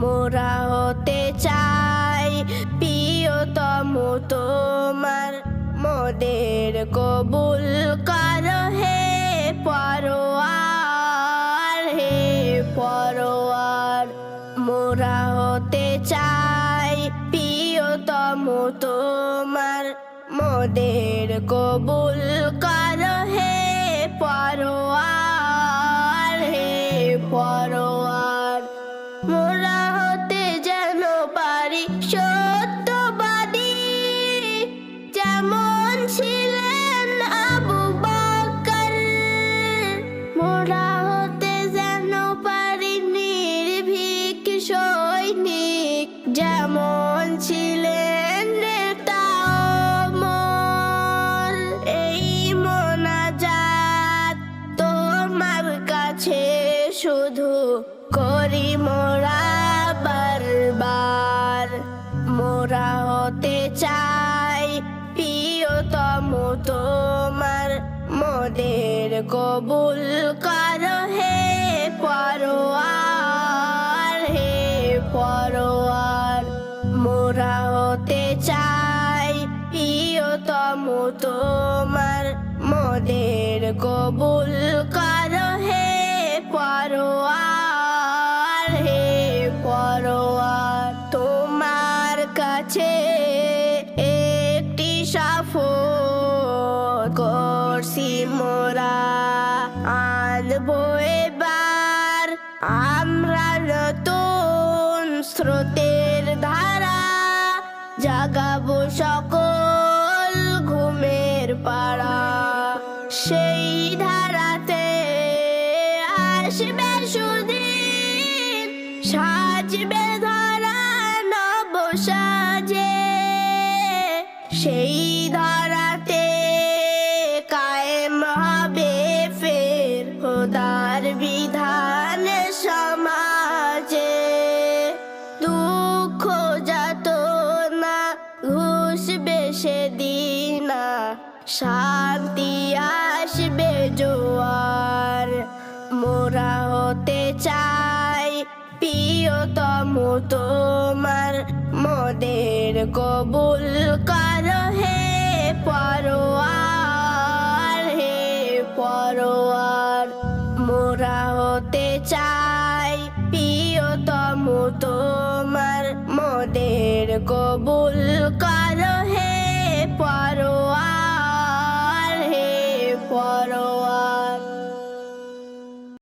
মোরা হতে চাই, প্রিয়তম তোমার মোদের কবুল কর হে পরোয়ার হে পরোয়ার। মোরা হতে চাই, প্রিয়তম তোমার মোদের কবুল কর হে পরোয়ার। যেমন ছিলেন নেতা। এই মোনাজাত তোমার কাছে শুধু করি মোরা মোরা হতে চাই তোমার কবুল কর হে মোরা হতে চাই, প্রিয়তম তোমার মোদের কবুল। কর হে পরোয়ার হে পরোয়ার, তোমার কাছে একটি সাফর করছি মোরা। আনব এবার আমরা নতুন স্রোতের জাগাবো সকল ঘুমের পাড়া। সেই ধারাতে আসবে সুদিন, সাজবে ধরা নব সাজে। সেই ধারাতে কায়েম হবে ফের খোদার বিধান। শান্তি আসবে জোয়ার। মোরা হতে চাই প্রিয়তম তোমার। মোদের কবুল কর হে পরোয়ার হে পরোয়ার। মোরা হতে চাই প্রিয়তম তোমার। মোদের কবুল কর